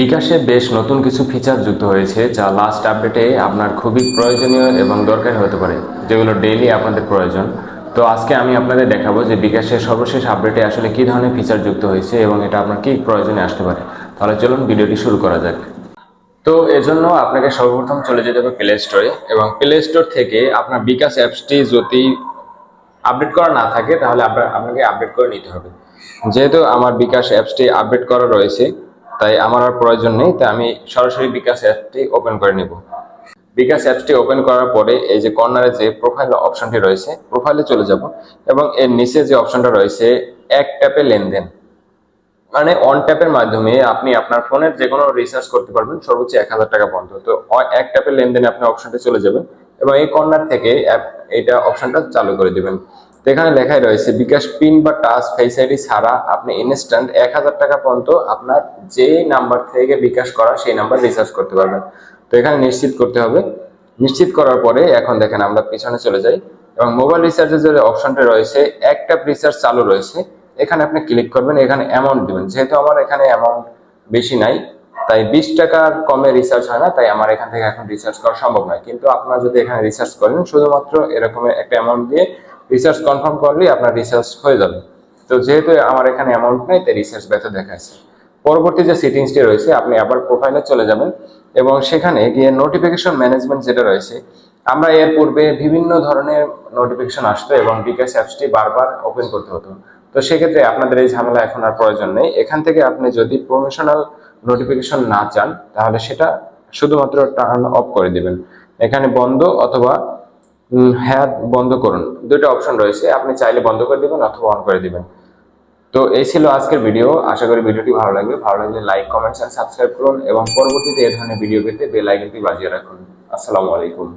বিকাশে বেশ নতুন কিছু ফিচার যুক্ত হয়েছে, যা লাস্ট আপডেটে আপনার খুবই প্রয়োজনীয় এবং দরকারি হতে পারে, যেগুলো ডেইলি আপনাদের প্রয়োজন। তো আজকে আমি আপনাদের দেখাবো যে বিকাশের সর্বশেষ আপডেটে আসলে কী ধরনের ফিচার যুক্ত হয়েছে এবং এটা আপনার কী প্রয়োজনে আসতে পারে। তাহলে চলুন ভিডিওটি শুরু করা যাক। তো এজন্য আপনাকে সর্বপ্রথম চলে যেতে হবে প্লে স্টোরে এবং প্লে স্টোর থেকে আপনার বিকাশ অ্যাপসটি যদি আপডেট করা না থাকে, তাহলে আপনার আপনাকে আপডেট করে নিতে হবে। যেহেতু আমার বিকাশ অ্যাপসটি আপডেট করা রয়েছে তাই আমার আর প্রয়োজন নেই, তাই আমি সরাসরি বিকাশ অ্যাপটি ওপেন করে নিব। বিকাশ অ্যাপসটি ওপেন করার পরে এই যে কর্নারে যে প্রোফাইল অপশনটি রয়েছে প্রোফাইলে চলে যাব এবং এর নিচে যে অপশনটা রয়েছে, এক ট্যাপে লেনদেন। মানে অন ট্যাপের মাধ্যমে আপনি আপনার ফোনের যে কোনো রিচার্জ করতে পারবেন, সর্বোচ্চ এক হাজার টাকা পর্যন্ত। তো এক ট্যাপের লেনদেনে আপনি অপশনটা চলে যাবেন এবং এই কর্নার থেকে অ্যাপ এটা অপশনটা চালু করে দিবেন। তো এখানে লেখাই রয়েছে, বিকাশ পিন বা টাচ ফেস আইডি ছাড়া আপনি ইনস্ট্যান্ট এক হাজার টাকা পর্যন্ত আপনার যে নাম্বার থেকে বিকাশ করা সেই নাম্বার রিচার্জ করতে পারবেন। তো এখানে নিশ্চিত করতে হবে। নিশ্চিত করার পরে এখন দেখেন আমরা পিছনে চলে যাই এবং মোবাইল রিচার্জের যে অপশনটা রয়েছে, একটা রিচার্জ চালু রয়েছে। এখানে আপনি ক্লিক করবেন, এখানে অ্যামাউন্ট দেবেন। যেহেতু আমার এখানে অ্যামাউন্ট বেশি নাই, তাই বিশ টাকার কমে রিচার্জ হয় না, তাই আমার এখান থেকে এখন রিচার্জ করা সম্ভব নয়। কিন্তু আপনারা যদি এখানে রিচার্জ করেন, শুধুমাত্র এরকম একটা অ্যামাউন্ট দিয়ে রিচার্জ কনফার্ম করলেই আপনার রিসার্চ হয়ে যাবে। তো যেহেতু আমার এখানে অ্যামাউন্ট নেই, তাই রিসার্চ ব্যথা দেখাচ্ছে পরবর্তী যে সেটিংসটি রয়েছে, আপনি আবার প্রোফাইলে চলে যাবেন এবং সেখানে গিয়ে নোটিফিকেশন ম্যানেজমেন্ট যেটা রয়েছে, আমরা এর পূর্বে বিভিন্ন ধরনের নোটিফিকেশন আসতো এবং বিকাশ অ্যাপসটি বারবার ওপেন করতে হতো। তো সেক্ষেত্রে আপনাদের এই ঝামেলা এখন আর প্রয়োজন নেই। এখান থেকে আপনি যদি প্রমোশনাল নোটিফিকেশন না চান, তাহলে সেটা শুধুমাত্র টার্ন অফ করে দিবেন। এখানে বন্ধ অথবা হ্যাঁ বন্ধ করুন। দুটো অপশন রয়েছে। আপনি চাইলে বন্ধ করে দিবেন অথবা অন করে দিবেন। তো এই ছিল আজকের ভিডিও আশা করি ভিডিওটি ভালো লাগবে। ভালো লাগলে লাইক কমেন্টস অ্যান্ড সাবস্ক্রাইব করুন এবং পরবর্তীতে এই ধরনের ভিডিও পেতে বেল আইকনটি বাজিয়ে রাখুন। আসসালামু আলাইকুম।